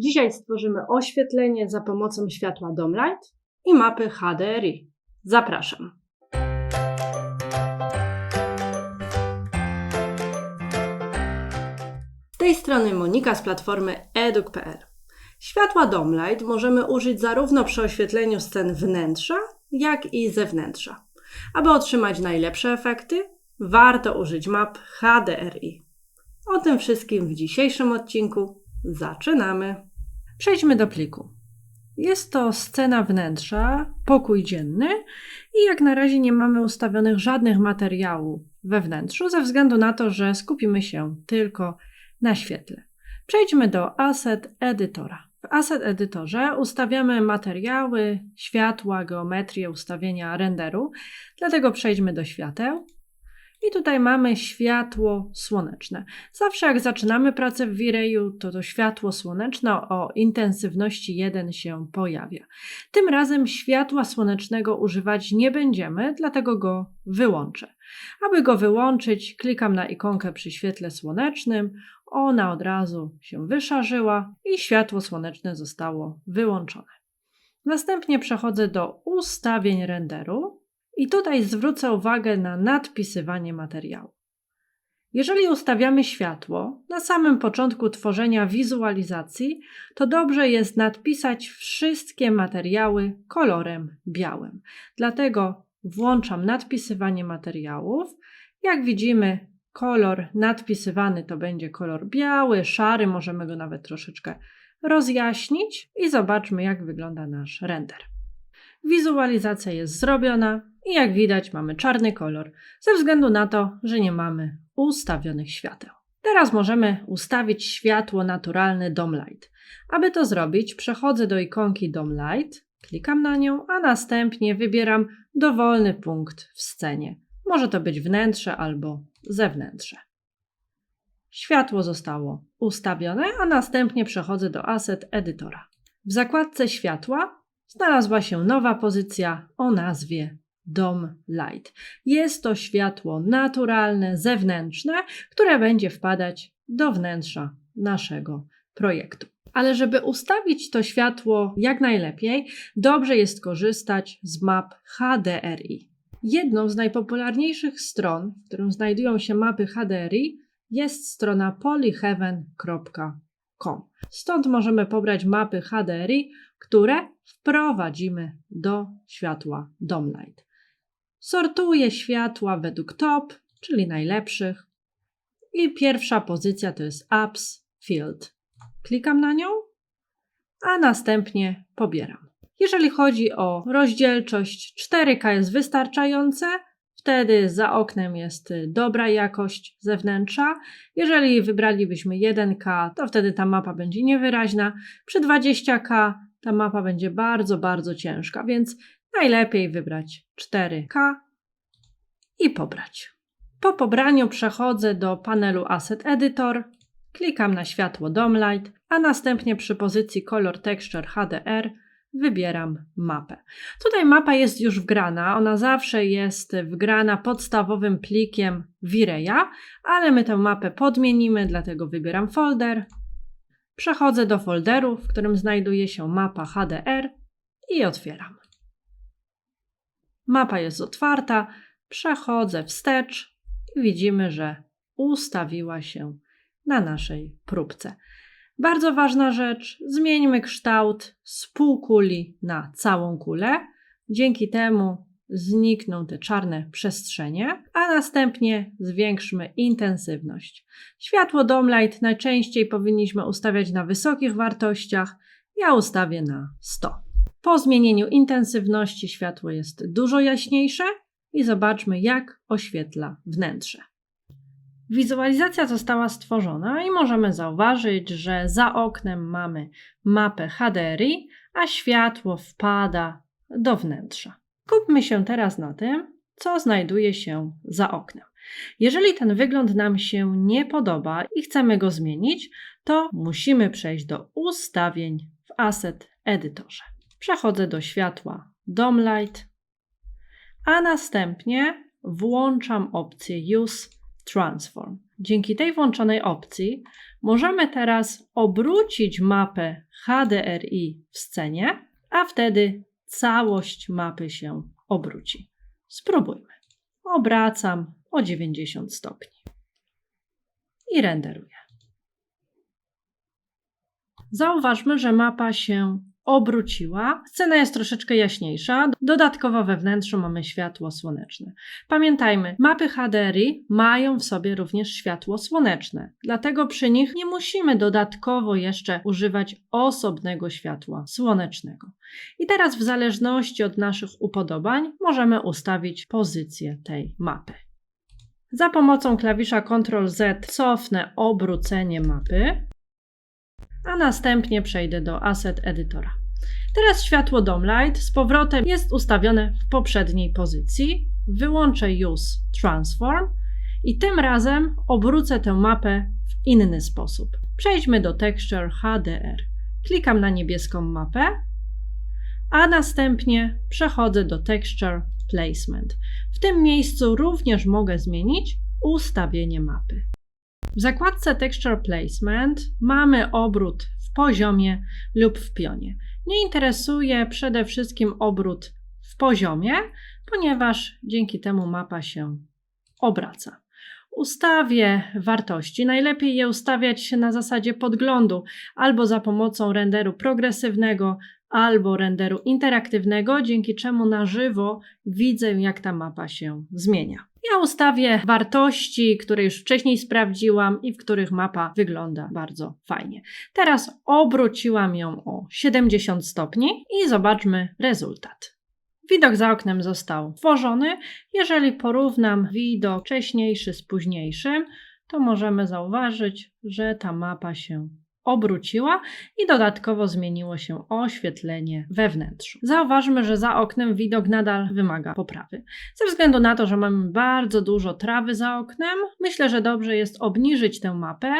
Dzisiaj stworzymy oświetlenie za pomocą światła Domlight i mapy HDRI. Zapraszam. Z tej strony Monika z platformy eduk.pl. Światła Domlight możemy użyć zarówno przy oświetleniu scen wnętrza, jak i zewnętrza. Aby otrzymać najlepsze efekty, warto użyć map HDRI. O tym wszystkim w dzisiejszym odcinku. Zaczynamy. Przejdźmy do pliku. Jest to scena wnętrza, pokój dzienny i jak na razie nie mamy ustawionych żadnych materiałów we wnętrzu, ze względu na to, że skupimy się tylko na świetle. Przejdźmy do Asset Editora. W Asset Editorze ustawiamy materiały, światła, geometrię, ustawienia renderu, dlatego przejdźmy do świateł. I tutaj mamy światło słoneczne. Zawsze jak zaczynamy pracę w V-Rayu, to to światło słoneczne o intensywności 1 się pojawia. Tym razem światła słonecznego używać nie będziemy, dlatego go wyłączę. Aby go wyłączyć, klikam na ikonkę przy świetle słonecznym, ona od razu się wyszarzyła i światło słoneczne zostało wyłączone. Następnie przechodzę do ustawień renderu i tutaj zwrócę uwagę na nadpisywanie materiału. Jeżeli ustawiamy światło na samym początku tworzenia wizualizacji, to dobrze jest nadpisać wszystkie materiały kolorem białym. Dlatego włączam nadpisywanie materiałów. Jak widzimy, kolor nadpisywany to będzie kolor biały, szary, możemy go nawet troszeczkę rozjaśnić i zobaczmy, jak wygląda nasz render. Wizualizacja jest zrobiona i jak widać mamy czarny kolor, ze względu na to, że nie mamy ustawionych świateł. Teraz możemy ustawić światło naturalne Domlight. Aby to zrobić, przechodzę do ikonki Domlight, klikam na nią, a następnie wybieram dowolny punkt w scenie. Może to być wnętrze albo zewnętrze. Światło zostało ustawione, a następnie przechodzę do Asset Editora. W zakładce światła znalazła się nowa pozycja o nazwie Dom Light. Jest to światło naturalne, zewnętrzne, które będzie wpadać do wnętrza naszego projektu. Ale żeby ustawić to światło jak najlepiej, dobrze jest korzystać z map HDRI. Jedną z najpopularniejszych stron, w którym znajdują się mapy HDRI, jest strona polyheaven.com. Stąd możemy pobrać mapy HDRI, które wprowadzimy do światła Domlight. Sortuję światła według top, czyli najlepszych. I pierwsza pozycja to jest Apps Field. Klikam na nią, a następnie pobieram. Jeżeli chodzi o rozdzielczość, 4K jest wystarczające, wtedy za oknem jest dobra jakość zewnętrza. Jeżeli wybralibyśmy 1K, to wtedy ta mapa będzie niewyraźna. Przy 20K ta mapa będzie bardzo, bardzo ciężka, więc najlepiej wybrać 4K i pobrać. Po pobraniu przechodzę do panelu Asset Editor, klikam na światło Domlight, a następnie przy pozycji Color Texture HDR wybieram mapę. Tutaj mapa jest już wgrana, ona zawsze jest wgrana podstawowym plikiem V-Raya, ale my tę mapę podmienimy, dlatego wybieram folder. Przechodzę do folderu, w którym znajduje się mapa HDR i otwieram. Mapa jest otwarta, przechodzę wstecz i widzimy, że ustawiła się na naszej próbce. Bardzo ważna rzecz, zmieńmy kształt z półkuli na całą kulę. Dzięki temu znikną te czarne przestrzenie, a następnie zwiększmy intensywność. Światło Domlight najczęściej powinniśmy ustawiać na wysokich wartościach. Ja ustawię na 100. Po zmienieniu intensywności światło jest dużo jaśniejsze i zobaczmy, jak oświetla wnętrze. Wizualizacja została stworzona i możemy zauważyć, że za oknem mamy mapę HDRI, a światło wpada do wnętrza. Kupmy się teraz na tym, co znajduje się za oknem. Jeżeli ten wygląd nam się nie podoba i chcemy go zmienić, to musimy przejść do ustawień w Asset Editorze. Przechodzę do światła Domlight, a następnie włączam opcję Use Transform. Dzięki tej włączonej opcji możemy teraz obrócić mapę HDRI w scenie, a wtedy całość mapy się obróci. Spróbujmy. Obracam o 90 stopni i renderuję. Zauważmy, że mapa się obróciła. Scena jest troszeczkę jaśniejsza. Dodatkowo we wnętrzu mamy światło słoneczne. Pamiętajmy, mapy HDRI mają w sobie również światło słoneczne, dlatego przy nich nie musimy dodatkowo jeszcze używać osobnego światła słonecznego. I teraz, w zależności od naszych upodobań, możemy ustawić pozycję tej mapy. Za pomocą klawisza Ctrl Z cofnę obrócenie mapy a następnie przejdę do Asset Editora. Teraz światło Domlight z powrotem jest ustawione w poprzedniej pozycji. Wyłączę Use Transform i tym razem obrócę tę mapę w inny sposób. Przejdźmy do Texture HDR. Klikam na niebieską mapę, a następnie przechodzę do Texture Placement. W tym miejscu również mogę zmienić ustawienie mapy. W zakładce Texture Placement mamy obrót w poziomie lub w pionie. Nie interesuje przede wszystkim obrót w poziomie, ponieważ dzięki temu mapa się obraca. Ustawię wartości. Najlepiej je ustawiać na zasadzie podglądu albo za pomocą renderu progresywnego, albo renderu interaktywnego, dzięki czemu na żywo widzę, jak ta mapa się zmienia. Ja ustawię wartości, które już wcześniej sprawdziłam i w których mapa wygląda bardzo fajnie. Teraz obróciłam ją o 70 stopni i zobaczmy rezultat. Widok za oknem został tworzony. Jeżeli porównam widok wcześniejszy z późniejszym, to możemy zauważyć, że ta mapa się obróciła i dodatkowo zmieniło się oświetlenie we wnętrzu. Zauważmy, że za oknem widok nadal wymaga poprawy. Ze względu na to, że mamy bardzo dużo trawy za oknem, myślę, że dobrze jest obniżyć tę mapę.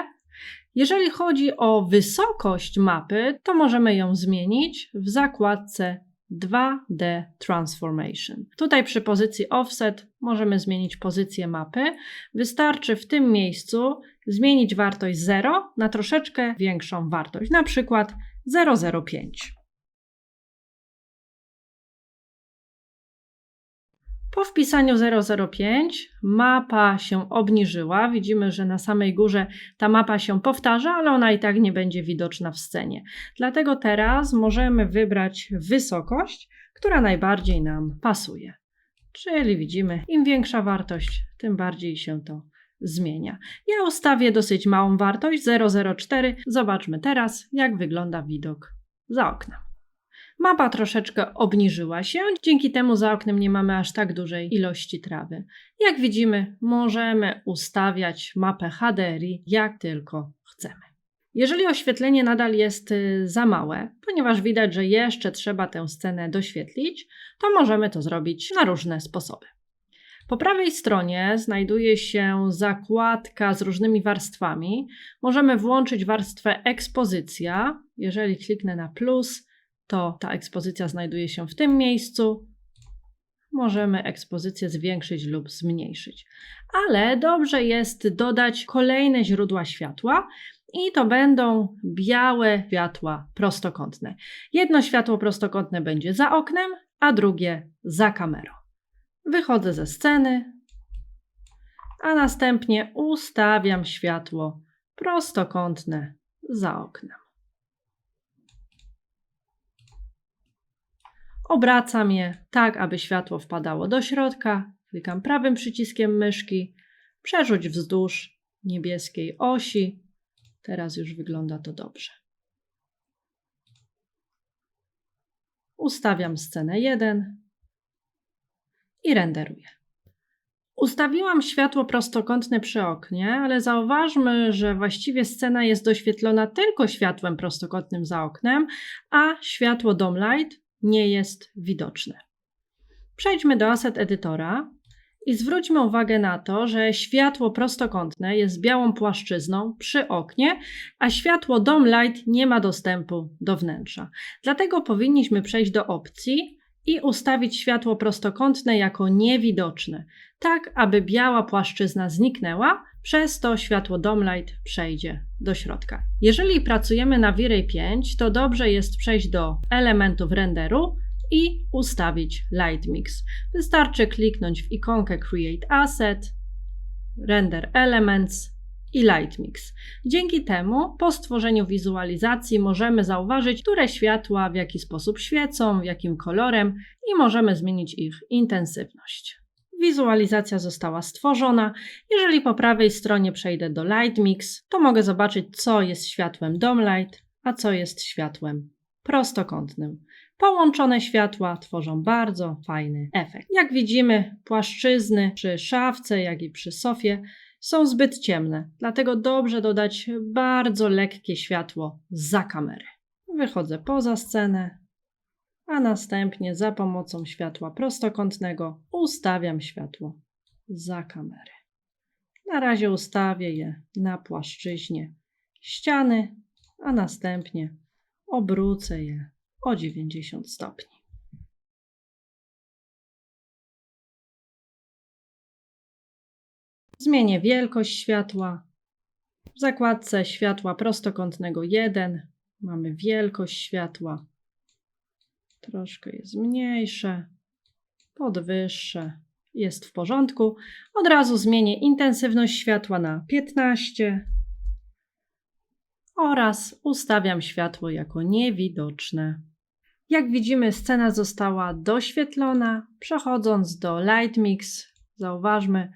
Jeżeli chodzi o wysokość mapy, to możemy ją zmienić w zakładce 2D Transformation. Tutaj przy pozycji Offset możemy zmienić pozycję mapy. Wystarczy w tym miejscu zmienić wartość 0 na troszeczkę większą wartość, na przykład 005. Po wpisaniu 005 mapa się obniżyła. Widzimy, że na samej górze ta mapa się powtarza, ale ona i tak nie będzie widoczna w scenie. Dlatego teraz możemy wybrać wysokość, która najbardziej nam pasuje. Czyli widzimy, im większa wartość, tym bardziej się to zmienia. Ja ustawię dosyć małą wartość 004. Zobaczmy teraz, jak wygląda widok za oknem. Mapa troszeczkę obniżyła się, dzięki temu za oknem nie mamy aż tak dużej ilości trawy. Jak widzimy, możemy ustawiać mapę HDRI jak tylko chcemy. Jeżeli oświetlenie nadal jest y, za małe, ponieważ widać, że jeszcze trzeba tę scenę doświetlić, to możemy to zrobić na różne sposoby. Po prawej stronie znajduje się zakładka z różnymi warstwami. Możemy włączyć warstwę ekspozycja. Jeżeli kliknę na plus, to ta ekspozycja znajduje się w tym miejscu. Możemy ekspozycję zwiększyć lub zmniejszyć. Ale dobrze jest dodać kolejne źródła światła i to będą białe światła prostokątne. Jedno światło prostokątne będzie za oknem, a drugie za kamerą. Wychodzę ze sceny, a następnie ustawiam światło prostokątne za oknem. Obracam je tak, aby światło wpadało do środka. Klikam prawym przyciskiem myszki, przerzuć wzdłuż niebieskiej osi. Teraz już wygląda to dobrze. Ustawiam scenę 1 i renderuję. Ustawiłam światło prostokątne przy oknie, ale zauważmy, że właściwie scena jest doświetlona tylko światłem prostokątnym za oknem, a światło Domlight nie jest widoczne. Przejdźmy do Asset Edytora i zwróćmy uwagę na to, że światło prostokątne jest białą płaszczyzną przy oknie, a światło Dome Light nie ma dostępu do wnętrza. Dlatego powinniśmy przejść do opcji i ustawić światło prostokątne jako niewidoczne, tak aby biała płaszczyzna zniknęła, przez to światło Domlight przejdzie do środka. Jeżeli pracujemy na V-Ray 5, to dobrze jest przejść do elementów renderu i ustawić Light Mix. Wystarczy kliknąć w ikonkę Create Asset, Render Elements i Light Mix. Dzięki temu po stworzeniu wizualizacji możemy zauważyć, które światła w jaki sposób świecą, jakim kolorem i możemy zmienić ich intensywność. Wizualizacja została stworzona. Jeżeli po prawej stronie przejdę do Light Mix, to mogę zobaczyć, co jest światłem Domlight, a co jest światłem prostokątnym. Połączone światła tworzą bardzo fajny efekt. Jak widzimy, płaszczyzny przy szafce, jak i przy sofie są zbyt ciemne, dlatego dobrze dodać bardzo lekkie światło za kamery. Wychodzę poza scenę, a następnie za pomocą światła prostokątnego ustawiam światło za kamery. Na razie ustawię je na płaszczyźnie ściany, a następnie obrócę je o 90 stopni. Zmienię wielkość światła. W zakładce światła prostokątnego 1 mamy wielkość światła. Troszkę jest mniejsze, podwyższę. Jest w porządku. Od razu zmienię intensywność światła na 15 oraz ustawiam światło jako niewidoczne. Jak widzimy, scena została doświetlona. Przechodząc do Light Mix, zauważmy,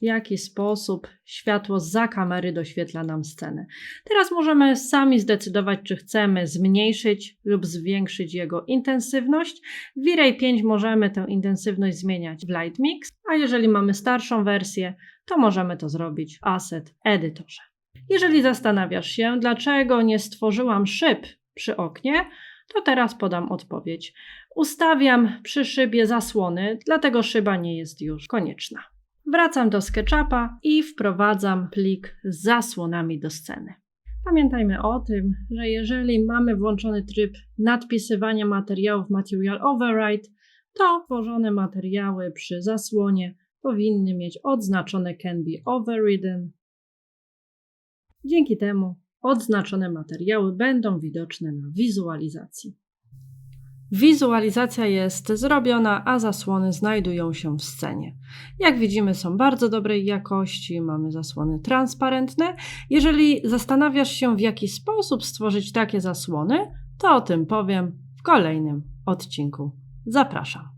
w jaki sposób światło za kamery doświetla nam scenę. Teraz możemy sami zdecydować, czy chcemy zmniejszyć lub zwiększyć jego intensywność. W V-Ray 5 możemy tę intensywność zmieniać w Light Mix, a jeżeli mamy starszą wersję, to możemy to zrobić w Asset Editorze. Jeżeli zastanawiasz się, dlaczego nie stworzyłam szyb przy oknie, to teraz podam odpowiedź. Ustawiam przy szybie zasłony, dlatego szyba nie jest już konieczna. Wracam do SketchUpa i wprowadzam plik z zasłonami do sceny. Pamiętajmy o tym, że jeżeli mamy włączony tryb nadpisywania materiałów Material Override, to tworzone materiały przy zasłonie powinny mieć odznaczone Can be overridden. Dzięki temu odznaczone materiały będą widoczne na wizualizacji. Wizualizacja jest zrobiona, a zasłony znajdują się w scenie. Jak widzimy, są bardzo dobrej jakości, mamy zasłony transparentne. Jeżeli zastanawiasz się, w jaki sposób stworzyć takie zasłony, to o tym powiem w kolejnym odcinku. Zapraszam.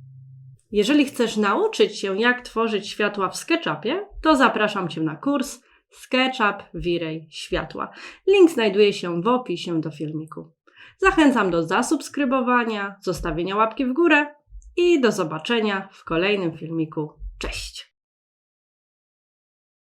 Jeżeli chcesz nauczyć się, jak tworzyć światła w SketchUpie, to zapraszam Cię na kurs SketchUp V-Ray Światła. Link znajduje się w opisie do filmiku. Zachęcam do zasubskrybowania, zostawienia łapki w górę i do zobaczenia w kolejnym filmiku